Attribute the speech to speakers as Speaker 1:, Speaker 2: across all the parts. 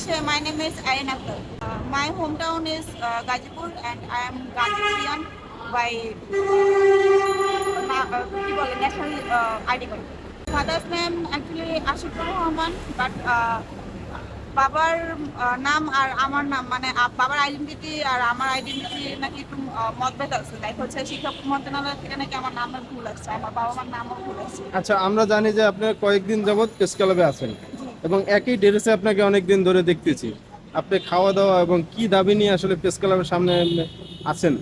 Speaker 1: English, uh, my name is Ayan Akhtar. Uh, my hometown is uh, Gazipur and I am Gazipurian by uh, কি বলে national ID card father's name actually Ashikur Rahman but বাবার আহ, নাম আর আমার নাম মানে বাবার identity আর আমার আইডেন্টিটি নাকি একটু মতভেদ আছে। লাইক হচ্ছে শিক্ষা মন্ত্রণালয় থেকে নাকি আমার নামের ভুল আসছে আমার বাবা মার নামও ভুল আসছে।
Speaker 2: আচ্ছা আমরা জানি যে আপনি কয়েকদিন যাবৎ প্রেস ক্লাবে আছেন। এবং একই ড্রেসে আপনাকে অনেক দিন ধরে দেখতেছি। আপনি খাওয়া দাওয়া এবং কি দাবি নিয়ে আসলে প্রেস ক্লাবের সামনে আছেন?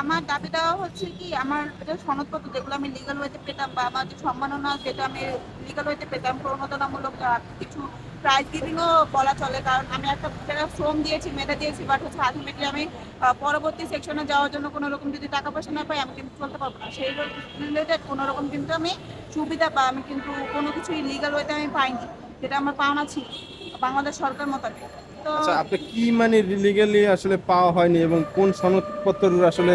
Speaker 1: আমার দাবি দেওয়া হচ্ছে কি, আমার যে সনদপত্র যেগুলো আমি লিগাল ওয়েতে পেতাম বা আমার যে সম্মাননা যেটা আমি লিগাল ওয়েতে পেতাম, প্রণোদনামূলক কিছু প্রাইজ গিভিংও বলা চলে। কারণ আমি একটা শ্রম দিয়েছি, মেধা দিয়েছি বাট হচ্ছে আলটিমেটলি আমি পরবর্তী সেকশনে যাওয়ার জন্য কোনো রকম যদি টাকা পয়সা না পাই, আমি কিন্তু চলতে পারব না। সেই রিলেটেড কোনো রকম কিন্তু আমি সুবিধা বা আমি কিন্তু কোনো কিছুই লিগাল ওয়েতে আমি পাইনি। যেটা আমার পাওনা ছিল বাংলাদেশ সরকার মোতাবেক। তো
Speaker 2: আচ্ছা আপনি কি মানে লিগালি আসলে পাওয়া হয়নি এবং কোন সনদপত্র আসলে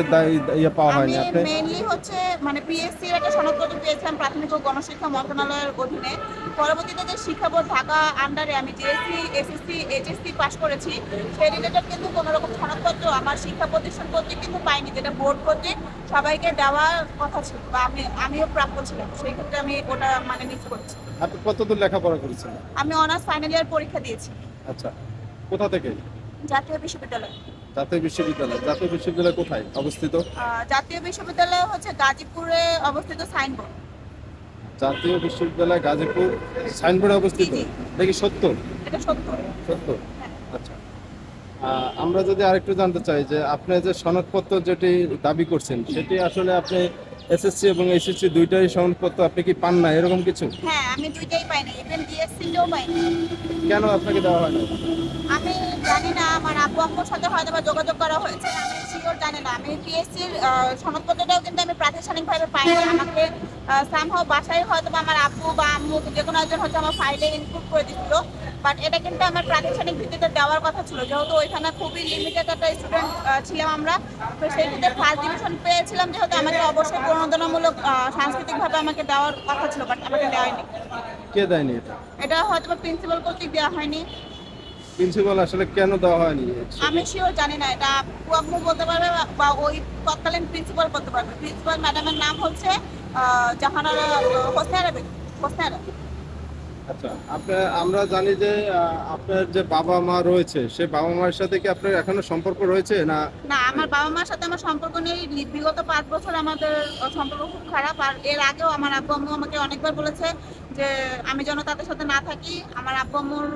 Speaker 2: ইয়ে পাওয়া হয়নি? আপনি
Speaker 1: মেইনলি হচ্ছে মানে পিএসসি এর একটা সনদপত্র পেয়েছিলাম প্রাথমিক ও গণশিক্ষা মন্ত্রণালয়ের অধীনে। পরবর্তীতে যে শিক্ষা বোর্ড ঢাকা আন্ডারে আমি জেএসসি এসএসসি এইচএসসি পাশ করেছি সেই রিলেটেড কিন্তু কোনো রকম সনদপত্র আমার শিক্ষা প্রতিষ্ঠান কর্তৃক কিন্তু পাইনি যেটা বোর্ড কর্তৃক সবাইকে দেওয়ার কথা ছিল বা আমি আমিও প্রাপ্য ছিলাম। সেই ক্ষেত্রে আমি ওটা মানে মিস করেছি।
Speaker 2: আপনি কতদূর লেখাপড়া করেছেন
Speaker 1: আমি অনার্স ফাইনাল ইয়ার পরীক্ষা দিয়েছি।
Speaker 2: আচ্ছা কোথা থেকে?
Speaker 1: জাতীয় বিশ্ববিদ্যালয়।
Speaker 2: জাতীয় বিশ্ববিদ্যালয় জাতীয় বিশ্ববিদ্যালয় কোথায় অবস্থিত?
Speaker 1: জাতীয় বিশ্ববিদ্যালয় হচ্ছে গাজীপুরে অবস্থিত সাইনবোর্ড।
Speaker 2: জাতীয় বিশ্ববিদ্যালয় গাজীপুর সাইনবোর্ডে অবস্থিত। দেখি সত্য?
Speaker 1: সত্য।
Speaker 2: আচ্ছা। আমরা যদি আরেকটু জানতে চাই যে আপনি যে সনদপত্র যেটি দাবি করছেন সেটি আসলে আপনি এসএসসি এবং এসএসসি দুইটাই সনদপত্র আপনি কি পান না? এরকম কিছু?
Speaker 1: হ্যাঁ আমি দুইটাই পাইনি ইভেন ডিএসসিও পাইনি
Speaker 2: কেন আপনাকে দেওয়া হয় না?
Speaker 1: আমি জানি না আমার আব্বু সাথে হয়তো বা যোগাযোগ করা হয়েছে আমি শিওর জানি না। আমি পিএসসির সনদপত্রটাও কিন্তু আমি প্রাতিষ্ঠানিকভাবে পাইনি। আমাকে সামহাও বাসায় হয়তো বা আমার আব্বু বা আম্মু যে কোনো একজন হয়তো আমার ফাইলে ইনক্লুড করে দিচ্ছিল বাট এটা কিন্তু আমার প্রাতিষ্ঠানিক ভিত্তিতে দেওয়ার কথা ছিল। যেহেতু ওইখানে খুবই লিমিটেড একটা স্টুডেন্ট ছিলাম আমরা। তো সেই ক্ষেত্রে ফার্স্ট ডিভিশন পেয়েছিলাম যেহেতু আমাকে অবশ্যই প্রণোদনামূলক সাংস্কৃতিকভাবে আমাকে দেওয়ার কথা ছিল বাট আমাকে দেওয়া হয়নি
Speaker 2: কে দেয়নি এটা?
Speaker 1: এটা হয়তো প্রিন্সিপাল কর্তৃক দেওয়া হয়নি।
Speaker 2: প্রিন্সিপাল আসলে কেন দেওয়া হয়নি?
Speaker 1: আমি সেও জানি না এটা আপু বলতে পারবে বা- ওই তৎকালীন প্রিন্সিপাল বলতে পারবে। প্রিন্সিপাল ম্যাডামের নাম হচ্ছে জাহানারা হোসনারা বেগম হোসনারা
Speaker 2: আচ্ছা আপনার আমরা জানি যে আপনার যে বাবা মা রয়েছে সে বাবা মার সাথে কি আপনার এখনও সম্পর্ক রয়েছে না?
Speaker 1: না আমার বাবা মার সাথে আমার সম্পর্ক নেই। বিগত পাঁচ বছর আমাদের সম্পর্ক খুব খারাপ। আর এর আগেও আমার আব্বু আম্মু আমাকে অনেকবার বলেছে যে আমি যেন তাদের সাথে না থাকি। আমার আব্বু আম্মুর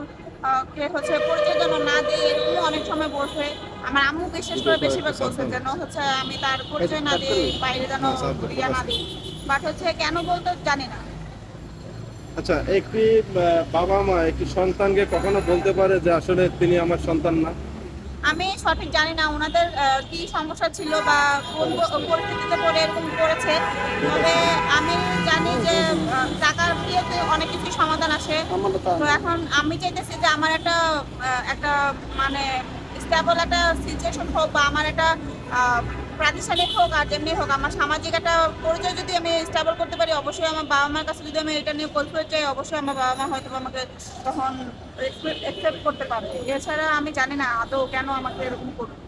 Speaker 1: কে হচ্ছে পরিচয় যেন না দিই এরকম অনেক সময় বলছে। আমার আম্মু বিশেষ করে বেশিরভাগ বলছে যেন হচ্ছে আমি তার পরিচয় না দিই, বাইরে যেন ইয়া না দিই। বাট হচ্ছে কেন বলতো জানি না।
Speaker 2: আচ্ছা একটি বাবা মা একটি সন্তানকে কখনো বলতে পারে যে আসলে তিনি আমার সন্তান না?
Speaker 1: আমি সঠিক জানি না ওনাদের কি সমস্যা ছিল বা কোন পরিস্থিতিতে পড়ে এরকম করেছে তবে আমি জানি যে টাকা দিয়ে অনেক কিছু সমাধান আসে। তো এখন আমি চাইতেছি যে আমার একটা একটা মানে স্টেবল একটা সিচুয়েশন হোক বা আমার একটা প্রাতিষ্ঠানিক হোক আর যেমনি হোক, আমার সামাজিক একটা পরিচয় যদি আমি স্টাবল করতে পারি, অবশ্যই আমার বাবা মার কাছে যদি আমি এটা নিয়ে বলতে চাই, অবশ্যই আমার বাবা মা হয়তো আমাকে তখন অ্যাকসেপ্ট করতে পারবে। এছাড়া আমি জানি না আদৌ কেন আমাকে এরকম করবে।